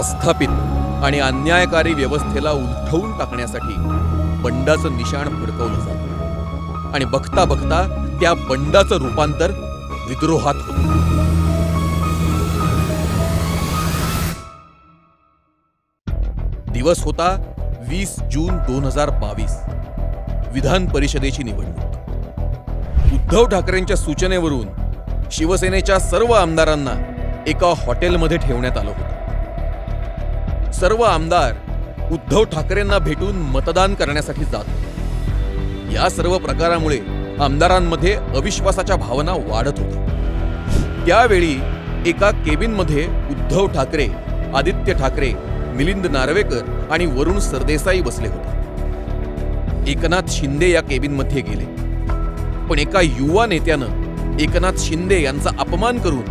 प्रस्थापित आणि अन्यायकारी व्यवस्थेला उलटवून टाकण्यासाठी बंडाचं निशाण फडकवलं जातं. आणि बघता बघता त्या बंडाचं रूपांतर विद्रोहात होतं. दिवस होता वीस जून दोन हजार बावीस. विधान परिषदेची निवडणूक. उद्धव ठाकरेंच्या सूचनेवरून शिवसेनेच्या सर्व आमदारांना एका हॉटेलमध्ये ठेवण्यात आलं होतं. सर्व आमदार उद्धव ठाकरेंना भेटून मतदान करण्यासाठी जात. या सर्व प्रकारामुळे आमदारांमध्ये अविश्वासाच्या भावना वाढत होत्या. त्यावेळी एका केबिनमध्ये उद्धव ठाकरे आदित्य ठाकरे मिलिंद नार्वेकर आणि वरुण सरदेसाई बसले होते. एकनाथ शिंदे या केबिनमध्ये गेले. पण एका युवा नेत्यानं एकनाथ शिंदे यांचा अपमान करून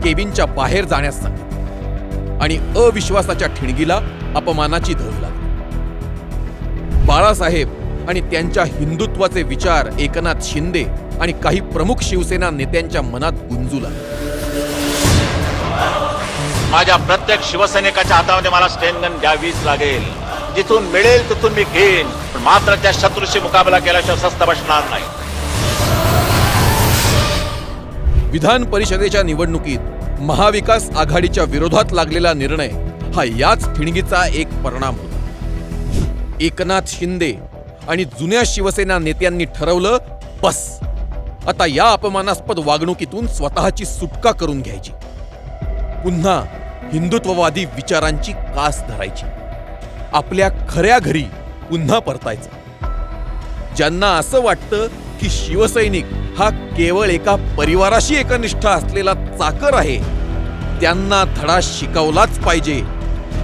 केबिनच्या बाहेर जाण्यास सांगितलं. आणि अविश्वासाच्या ठिणगीला अपमानाची धर लागली. बाळासाहेब आणि त्यांच्या हिंदुत्वाचे विचार एकनाथ शिंदे आणि काही प्रमुख शिवसेना नेत्यांच्या मनात गुंजू लागले. माझ्या प्रत्येक शिवसैनिकाच्या हातामध्ये मला स्टेनगन द्यावीच लागेल. जिथून मिळेल तिथून मी घेईन. पण मात्र त्या शत्रूशी मुकाबला केल्याशिवाय स्वस्त बसणार नाही. विधान परिषदेच्या निवडणुकीत महाविकास आघाडीच्या विरोधात लागलेला निर्णय हा याच ठिणगीचा एक परिणाम होता. एकनाथ शिंदे आणि जुन्या शिवसेना नेत्यांनी ठरवलं बस. आता या अपमानास्पद वागणुकीतून स्वतःची सुटका करून घ्यायची. पुन्हा हिंदुत्ववादी विचारांची कास धरायची. आपल्या खऱ्या घरी पुन्हा परतायचं. ज्यांना असं वाटतं की शिवसैनिक हा केवळ एका परिवाराशी एकनिष्ठ असलेला चाकर आहे. त्यांना धडा शिकवलाच पाहिजे.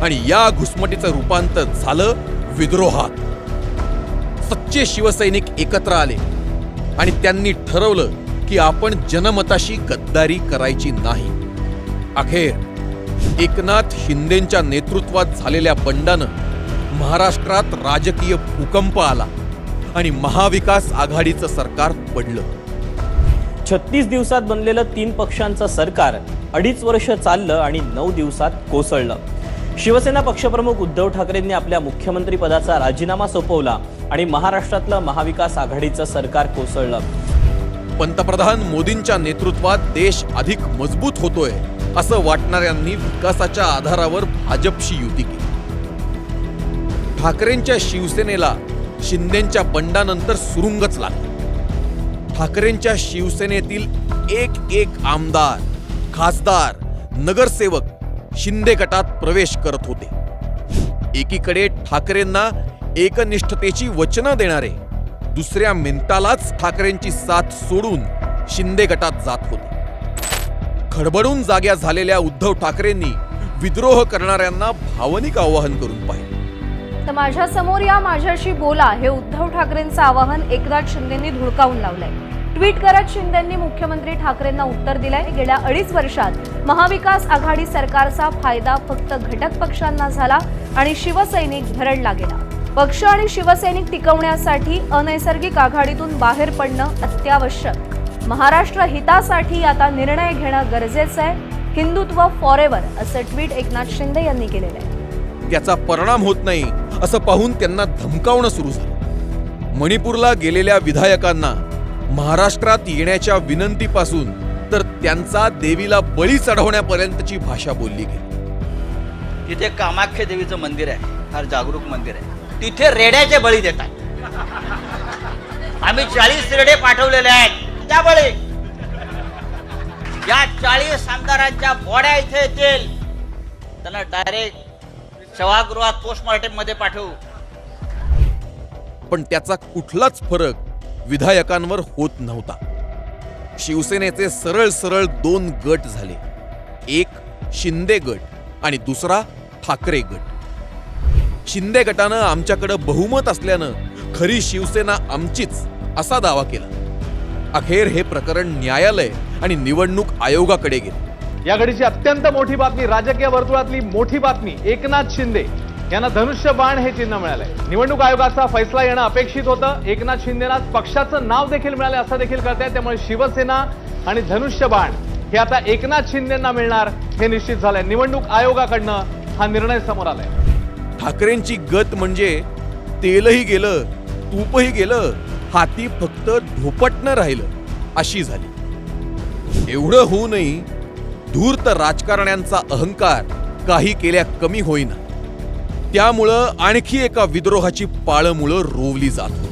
आणि या घुसमटीचं रूपांतर झालं विद्रोहात. सच्चे शिवसैनिक एकत्र आले. आणि त्यांनी ठरवलं की आपण जनमताशी गद्दारी करायची नाही. अखेर एकनाथ शिंदेच्या नेतृत्वात झालेल्या बंडानं महाराष्ट्रात राजकीय भूकंप आला. आणि महाविकास आघाडीचं सरकार पडलं. छत्तीस दिवसात बनलेलं तीन पक्षांचं सरकार अडीच वर्ष चाललं आणि नऊ दिवसात कोसळलं. शिवसेना पक्षप्रमुख उद्धव ठाकरेंनी आपल्या मुख्यमंत्री पदाचा राजीनामा सोपवला आणि महाराष्ट्रातलं महाविकास आघाडीचं सरकार कोसळलं. पंतप्रधान मोदींच्या नेतृत्वात देश अधिक मजबूत होतोय असं वाटणाऱ्यांनी विकासाच्या आधारावर भाजपशी युती केली. ठाकरेंच्या शिवसेनेला शिंदेच्या बंडानंतर सुरुंगच लागली. ठाकरेंच्या शिवसेनेतील एक एक आमदार खासदार नगरसेवक शिंदे गटात प्रवेश करत होते. एकीकडे ठाकरेंना एकनिष्ठतेची वचनं देणारे दुसऱ्या मिनिटालाच ठाकरेंची साथ सोडून शिंदे गटात जात होते. खडबडून जाग्या झालेल्या उद्धव ठाकरेंनी विद्रोह करणाऱ्यांना भावनिक आवाहन करून पाहिले. तर माझ्यासमोर या माझ्याशी बोला हे उद्धव ठाकरेंचं आवाहन एकनाथ शिंदेंनी धुडकावून लावलंय. ट्विट करत शिंदेंनी मुख्यमंत्री ठाकरेंना उत्तर दिलंय. गेल्या अडीच वर्षात महाविकास आघाडी सरकारचा फायदा फक्त घटक पक्षांना झाला आणि शिवसैनिक भरडला गेला. पक्ष आणि शिवसैनिक टिकवण्यासाठी अनैसर्गिक आघाडीतून बाहेर पडणं अत्यावश्यक. महाराष्ट्र हितासाठी आता निर्णय घेणं गरजेचं आहे. हिंदुत्व फॉरेवर असं ट्विट एकनाथ शिंदे यांनी केलेलं आहे. त्याचा परिणाम होत नाही असं पाहून त्यांना धमकावणं सुरू झालं. मणिपूरला गेलेल्या विधायकांना महाराष्ट्रात येण्याच्या विनंतीपासून तर त्यांचा देवीला बळी चढवण्यापर्यंतची भाषा बोलली गेली. तिथे कामाख्या देवीचं मंदिर आहे फार जागरूक मंदिर आहे. तिथे रेड्याचे बळी देतात. आम्ही चाळीस रेडे पाठवलेले आहेत त्या बळी. या चाळीस आमदारांच्या बॉड्या इथे येतील. त्यांना डायरेक्ट सभागृहात पोस्टमॉर्टममध्ये पाठवू. पण त्याचा कुठलाच फरक विधायकांवर होत नव्हता. शिवसेनेचे सरळ सरळ दोन गट झाले. एक शिंदे गट आणि दुसरा ठाकरे गट. शिंदे गटानं आमच्याकडं बहुमत असल्यानं खरी शिवसेना आमचीच असा दावा केला. अखेर हे प्रकरण न्यायालय आणि निवडणूक आयोगाकडे गेले. या घडीची अत्यंत मोठी बातमी राजकीय वर्तुळातली मोठी बातमी एकनाथ शिंदे. यांना धनुष्य बाण हे चिन्ह मिळालंय. निवडणूक आयोगाचा फैसला येणं अपेक्षित होतं. एकनाथ शिंदेना पक्षाचं नाव देखील मिळालं असं देखील करत आहे त्यामुळे शिवसेना आणि धनुष्य बाण हे आता एकनाथ शिंदेना मिळणार हे निश्चित झालंय. निवडणूक आयोगाकडनं हा निर्णय समोर आलाय. ठाकरेंची गत म्हणजे तेलही गेलं तूपही गेलं हाती फक्त धोपटणं राहिलं अशी झाली. एवढं होऊनही धूर्त राजकारण्यांचा अहंकार काही केल्या कमी होईना. त्यामुळं आणखी एका विद्रोहाची पाळंमुळं रोवली जात